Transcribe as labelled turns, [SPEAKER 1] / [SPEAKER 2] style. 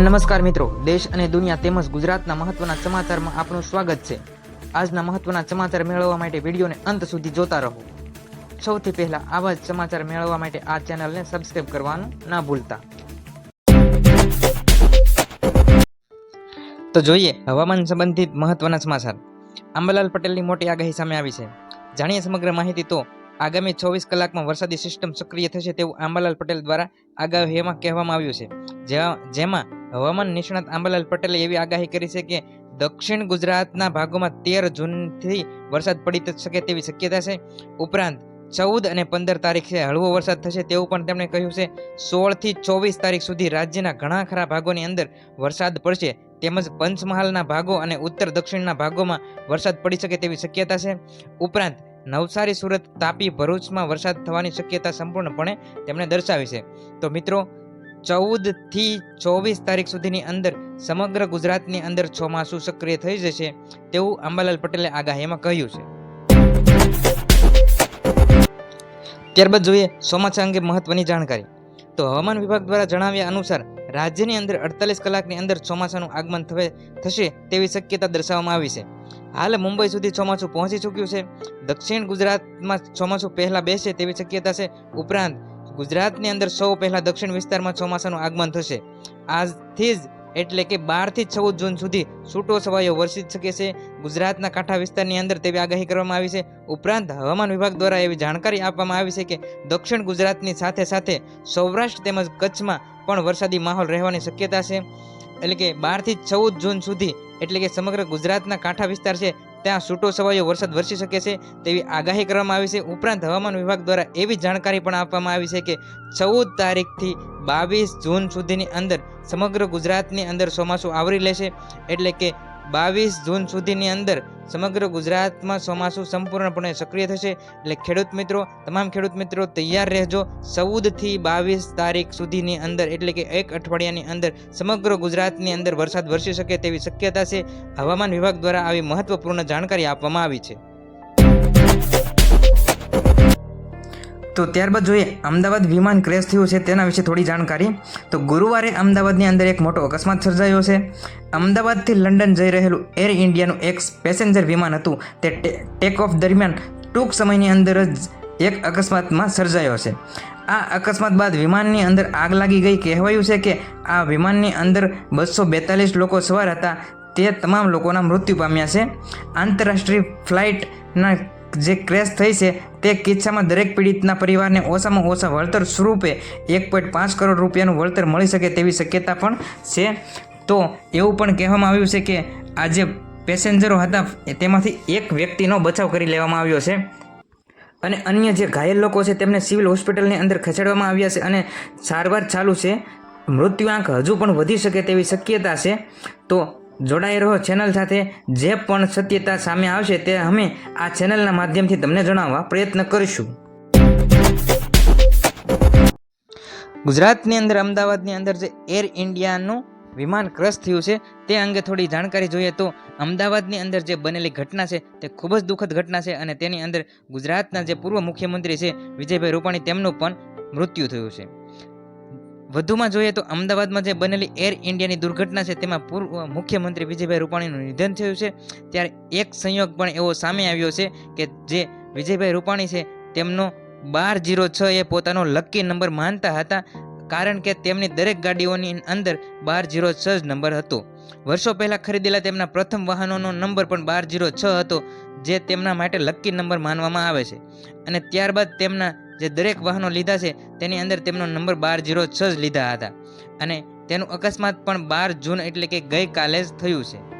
[SPEAKER 1] નમસ્કાર મિત્રો, દેશ અને દુનિયા તેમજ ગુજરાતના મહત્વના સમાચારમાં આપનું સ્વાગત છે. આજના મહત્વના સમાચાર મેળવવા માટે વિડીયોને અંત સુધી જોતા રહો. સૌથી પહેલા આવા જ સમાચાર મેળવવા માટે આ ચેનલને સબસ્ક્રાઇબ કરવાનું ના ભૂલતા. તો જોઈએ, હવામાન સંબંધિત મહત્વના સમાચાર. આંબાલાલ પટેલની મોટી આગાહી સામે આવી છે. જાણીએ સમગ્ર માહિતી તો, આગામી ચોવીસ કલાકમાં વરસાદી સિસ્ટમ સક્રિય થશે તેવું આંબાલાલ પટેલ દ્વારા આગાહીમાં કહેવામાં આવ્યું છે. જેમાં હવામાન નિષ્ણાત આંબાલાલ પટેલે એવી આગાહી કરી છે કે દક્ષિણ ગુજરાતના ભાગોમાં તેર જૂનથી વરસાદ પડી શકે તેવી શક્યતા છે. ઉપરાંત ચૌદ અને પંદર તારીખે હળવો વરસાદ થશે તેવું પણ તેમણે કહ્યું છે. સોળથી ચોવીસ તારીખ સુધી રાજ્યના ઘણા ખરા ભાગોની અંદર વરસાદ પડશે. તેમજ પંચમહાલના ભાગો અને ઉત્તર દક્ષિણના ભાગોમાં વરસાદ પડી શકે તેવી શક્યતા છે. ઉપરાંત નવસારી, સુરત તાપી, ભરૂચમાં વરસાદ થવાની શક્યતા સંપૂર્ણપણે તેમણે દર્શાવી છે. તો મિત્રો ચૌદથી ચોવીસ તારીખ સુધીની અંદર સમગ્ર ગુજરાતની અંદર ચોમાસું સક્રિય થઈ જશે તેવું અંબાલાલ પટેલે આગાહીમાં કહ્યું છે. ત્યારબાદ જોઈએ ચોમાસા અંગે મહત્વની જાણકારી. તો હવામાન વિભાગ દ્વારા જણાવ્યા અનુસાર રાજ્યની અંદર અડતાલીસ કલાકની અંદર ચોમાસાનું આગમન થવે થશે તેવી શક્યતા દર્શાવવામાં આવી છે. હાલ મુંબઈ સુધી ચોમાસું પહોંચી ચૂક્યું છે. દક્ષિણ ગુજરાતમાં ચોમાસું પહેલાં બેસે તેવી શક્યતા છે. ઉપરાંત ગુજરાતની અંદર સૌ પહેલાં દક્ષિણ વિસ્તારમાં ચોમાસાનું આગમન થશે. આજથી જ એટલે કે બારથી ચૌદ જૂન સુધી છૂટો છવાયો વરસી શકે છે. ગુજરાતના કાંઠા વિસ્તારની અંદર તેવી આગાહી કરવામાં આવી છે. ઉપરાંત હવામાન વિભાગ દ્વારા એવી જાણકારી આપવામાં આવી છે કે દક્ષિણ ગુજરાતની સાથે સાથે સૌરાષ્ટ્ર તેમજ કચ્છમાં પણ વરસાદી માહોલ રહેવાની શક્યતા છે. એટલે કે બારથી ચૌદ જૂન સુધી એટલે કે સમગ્ર ગુજરાતના કાંઠા વિસ્તાર છે ત્યાં છૂટો છવાયો વરસાદ વરસી શકે છે તેવી આગાહી કરવામાં આવી છે. ઉપરાંત હવામાન વિભાગ દ્વારા એવી જાણકારી પણ આપવામાં આવી છે કે ચૌદ તારીખથી બાવીસ જૂન સુધીની અંદર સમગ્ર ગુજરાતની અંદર ચોમાસું આવરી લેશે. એટલે કે બાવીસ જૂન સુધીની અંદર સમગ્ર ગુજરાતમાં ચોમાસું સંપૂર્ણપણે સક્રિય થશે. એટલે ખેડૂત મિત્રો, તમામ ખેડૂત મિત્રો તૈયાર રહેજો. ચૌદથી બાવીસ તારીખ સુધીની અંદર, એટલે કે એક અઠવાડિયાની અંદર સમગ્ર ગુજરાતની અંદર વરસાદ વરસી શકે તેવી શક્યતા છે. હવામાન વિભાગ દ્વારા આવી મહત્વપૂર્ણ જાણકારી આપવામાં આવી છે. તો ત્યારબાદ જોઈએ, અમદાવાદ વિમાન ક્રેશ થયું છે તેના વિશે થોડી જાણકારી. તો ગુરુવારે અમદાવાદની અંદર એક મોટો અકસ્માત સર્જાયો છે. અમદાવાદથી લંડન જઈ રહેલું એર ઇન્ડિયાનું એક પેસેન્જર વિમાન હતું. તે ટેક ઓફ દરમિયાન ટૂંક સમયની અંદર જ એક અકસ્માતમાં સર્જાયો છે. આ અકસ્માત બાદ વિમાનની અંદર આગ લાગી ગઈ. કહેવાયું છે કે આ વિમાનની અંદર બસો બેતાલીસ લોકો સવાર હતા. તે તમામ લોકોના મૃત્યુ પામ્યા છે. આંતરરાષ્ટ્રીય ફ્લાઇટના જે ક્રેશ થઈ છે, તે કિસ્સામાં દરેક પીડિતના પરિવારને ઓછામાં ઓછા વળતર સ્વરૂપે એક પોઈન્ટ પાંચ કરોડ રૂપિયાનું વળતર મળી શકે તેવી શક્યતા પણ છે. તો એવું પણ કહેવામાં આવ્યું છે કે આ જે પેસેન્જરો હતા તેમાંથી એક વ્યક્તિનો બચાવ કરી લેવામાં આવ્યો છે. અને અન્ય જે ઘાયલ લોકો છે, તેમને સિવિલ હોસ્પિટલની અંદર ખસેડવામાં આવ્યા છે અને સારવાર ચાલુ છે. મૃત્યુઆંક હજુ પણ વધી શકે તેવી શક્યતા છે. તો જોડાઈ રહો ચેનલ સાથે. જે પણ સત્યતા સામે આવશે તે અમે આ ચેનલના માધ્યમથી તમને જણાવવા પ્રયત્ન કરીશું. ગુજરાતની અંદર, અમદાવાદની અંદર જે એર ઇન્ડિયાનું વિમાન ક્રશ થયું છે, તે અંગે થોડી જાણકારી જોઈએ તો અમદાવાદની અંદર જે બનેલી ઘટના છે, તે ખૂબ જ દુઃખદ ઘટના છે અને તેની અંદર ગુજરાતના જે પૂર્વ મુખ્યમંત્રી છે વિજયભાઈ રૂપાણી, તેમનું પણ મૃત્યુ થયું છે. વધુમાં જોઈએ તો અમદાવાદમાં જે બનેલી એર ઇન્ડિયાની દુર્ઘટના છે, તેમાં પૂર્વ મુખ્યમંત્રી વિજયભાઈ રૂપાણીનું નિધન થયું છે. ત્યારે એક સંયોગ પણ એવો સામે આવ્યો છે કે જે વિજયભાઈ રૂપાણી છે, તેમનો બાર જીરો છ એ પોતાનો લકી નંબર માનતા હતા, કારણ કે તેમની દરેક ગાડીઓની અંદર બાર જીરો છ જ નંબર હતો. વર્ષો પહેલાં ખરીદેલા તેમના પ્રથમ વાહનોનો નંબર પણ બાર જીરો છ હતો, જે તેમના માટે લકી નંબર માનવામાં આવે છે. અને ત્યારબાદ તેમના જે દરેક વાહનો લીધા છે, તેની અંદર તેમનો નંબર બાર જીરો છ જ લીધા હતા. અને તેનું અકસ્માત પણ બાર જૂન એટલે કે ગઈકાલે જ થયું છે.